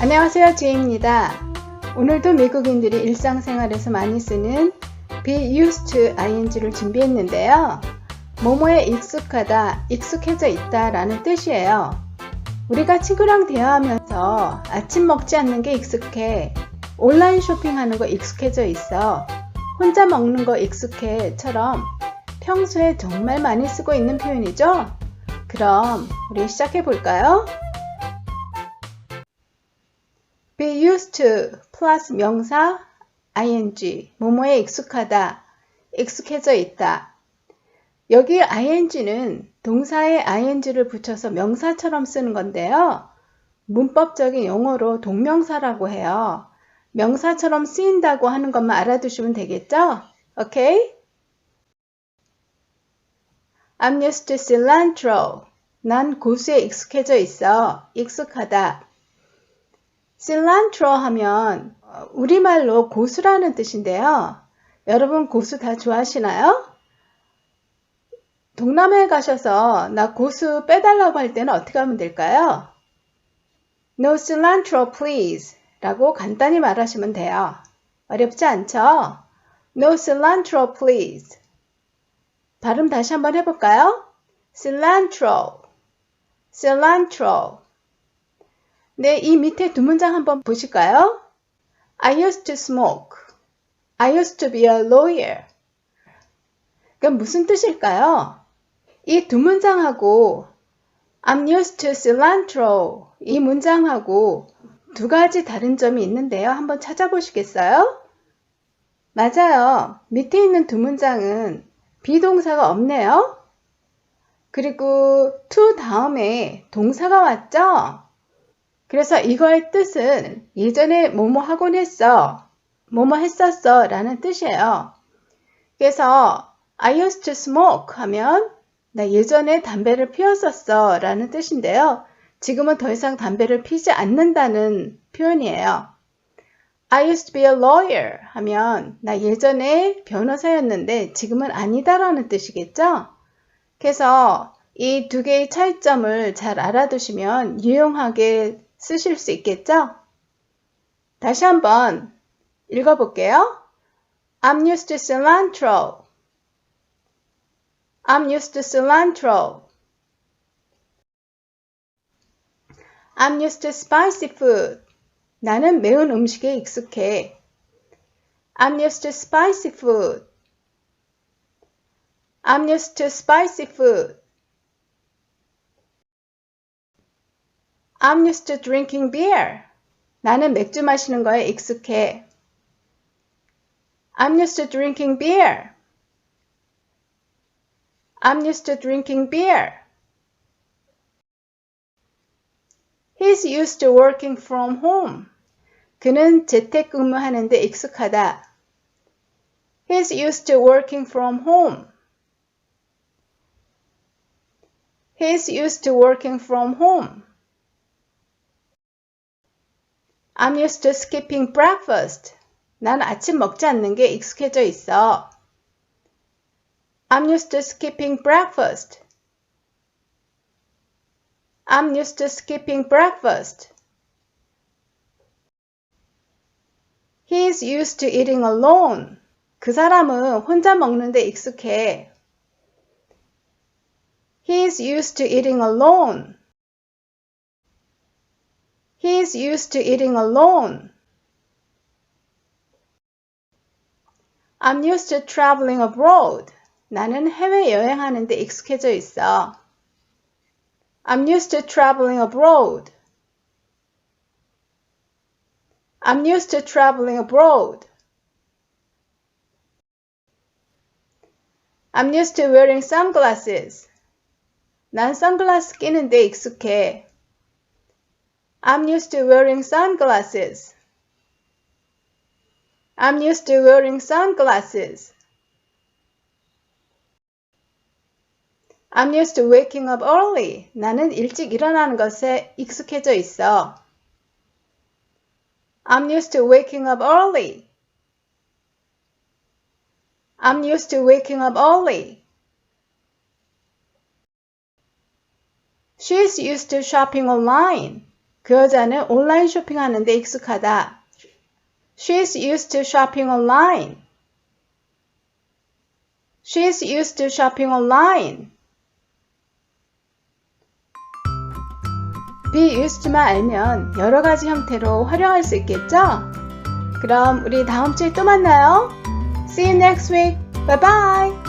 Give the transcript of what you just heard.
안녕하세요 지혜입니다. 오늘도 미국인들이 일상생활에서 많이 쓰는 be used to ing를 준비했는데요. 뭐뭐에 익숙하다, 익숙해져 있다 라는 뜻이에요. 우리가 친구랑 대화하면서 아침 먹지 않는 게 익숙해, 온라인 쇼핑하는 거 익숙해져 있어, 혼자 먹는 거 익숙해처럼 평소에 정말 많이 쓰고 있는 표현이죠? 그럼 우리 시작해 볼까요? Be used to 플러스 명사 ing 뭐뭐에 익숙하다 익숙해져 있다. 여기 ing는 동사에 ing를 붙여서 명사처럼 쓰는 건데요. 문법적인 용어로 동명사라고 해요. 명사처럼 쓰인다고 하는 것만 알아두시면 되겠죠? 오케이 I'm used to cilantro. 난 고수에 익숙해져 있어. 익숙하다 cilantro 하면 우리말로 고수라는 뜻인데요. 여러분 고수 다 좋아하시나요? 동남아에 가셔서 나 고수 빼달라고 할 때는 어떻게 하면 될까요? No cilantro please 라고 간단히 말하시면 돼요. 어렵지 않죠? No cilantro please 발음 다시 한번 해볼까요? cilantro cilantro 네, 이 밑에 두 문장 한번 보실까요? I used to smoke. I used to be a lawyer. 그럼 무슨 뜻일까요? 이 두 문장하고 I'm used to cilantro 이 문장하고 두 가지 다른 점이 있는데요. 한번 찾아보시겠어요? 맞아요. 밑에 있는 두 문장은 비동사가 없네요. 그리고 to 다음에 동사가 왔죠? 그래서 이거의 뜻은 예전에 뭐뭐 하곤 했어, 뭐뭐 했었어 라는 뜻이에요. 그래서 I used to smoke 하면 나 예전에 담배를 피웠었어 라는 뜻인데요. 지금은 더 이상 담배를 피지 않는다는 표현이에요. I used to be a lawyer 하면 나 예전에 변호사였는데 지금은 아니다라는 뜻이겠죠? 그래서 이 두 개의 차이점을 잘 알아두시면 유용하게 쓰실 수 있겠죠? 다시 한번 읽어볼게요. I'm used to cilantro. I'm used to cilantro. I'm used to spicy food. 나는 매운 음식에 익숙해. I'm used to spicy food. I'm used to spicy food. I'm used to drinking beer. 나는 맥주 마시는 거에 익숙해. I'm used to drinking beer. I'm used to drinking beer. He's used to working from home. 그는 재택근무하는데 익숙하다. He's used to working from home. He's used to working from home. I'm used to skipping breakfast. 난 아침 먹지 않는 게 익숙해져 있어. I'm used to skipping breakfast. I'm used to skipping breakfast. He's used to eating alone. 그 사람은 혼자 먹는데 익숙해. He's used to eating alone. He's used to eating alone. I'm used to traveling abroad. 나는 해외 여행하는데 익숙해져 있어. I'm used to traveling abroad. I'm used to traveling abroad. I'm used to wearing sunglasses. 난 선글라스 끼는데 익숙해. I'm used to wearing sunglasses. I'm used to wearing sunglasses. I'm used to waking up early. 나는 일찍 일어나는 것에 익숙해져 있어. I'm used to waking up early. I'm used to waking up early. She's used to shopping online. 그 여자는 온라인 쇼핑하는 데 익숙하다. She's used to shopping online. She's used to shopping online. be used to만 알면 여러 가지 형태로 활용할 수 있겠죠? 그럼 우리 다음 주에 또 만나요. See you next week. Bye bye.